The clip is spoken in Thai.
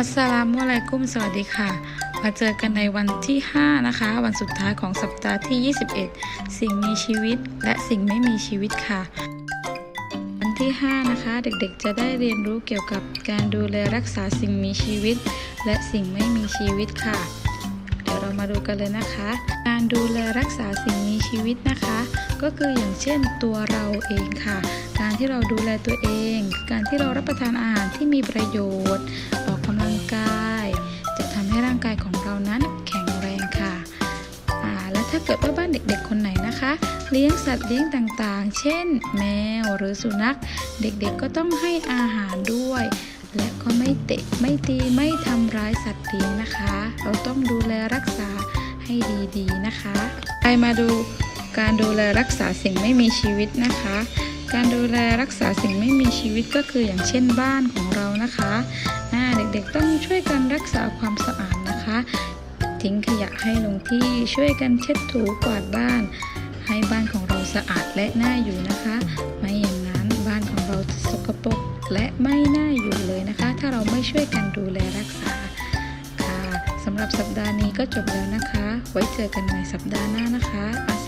อัสสลามุอะลัยกุมสวัสดีค่ะ มาเจอกันในวันที่ 5 นะคะ วันสุดท้ายของสัปดาห์ที่ 21 สิ่งมีชีวิตและสิ่งไม่มีชีวิตค่ะ วันที่ 5 นะคะ เด็กๆ จะได้เรียนรู้เกี่ยวกับการดูแลรักษาสิ่งมีชีวิต และสิ่งไม่มีชีวิตค่ะ เดี๋ยวเรามาดูกันเลยนะคะ การดูแลรักษาสิ่งมีชีวิตนะคะ ก็คืออย่างเช่นตัวเราเองค่ะ การที่เราดูแลตัวเอง การที่เรารับประทานอาหารที่มีประโยชน์าเกิดว่าบ้านเด็กๆ คนไหนนะคะ เลี้ยงสัตว์เลี้ยงต่างๆ เช่น แมวหรือสุนัข เด็กๆก็ต้องให้อาหารด้วย และก็ไม่เตะไม่ตีไม่ทำร้ายสัตว์เลี้ยงนะคะ เราต้องดูแลรักษาให้ดีๆนะคะไปมาดูการดูแลรักษาสิ่งไม่มีชีวิตนะคะ การดูแลรักษาสิ่งไม่มีชีวิตก็คืออย่างเช่นบ้านของเรานะคะอ่าเด็กๆต้องช่วยกันรักษาความสะอาดนะคะ ทิ้งขยะให้ลงที่ช่วยกันเช็ดถูกวาดบ้าน ให้บ้านของเราสะอาดและน่าอยู่นะคะ ไม่อย่างนั้นบ้านของเราจะสกปรกและไม่น่าอยู่เลยนะคะ ถ้าเราไม่ช่วยกันดูแลรักษาค่ะสำหรับสัปดาห์นี้ก็จบแล้วนะคะ ไว้เจอกันใหม่สัปดาห์หน้านะคะอัสสลามุอะลัยกุมสวัสดีค่ะ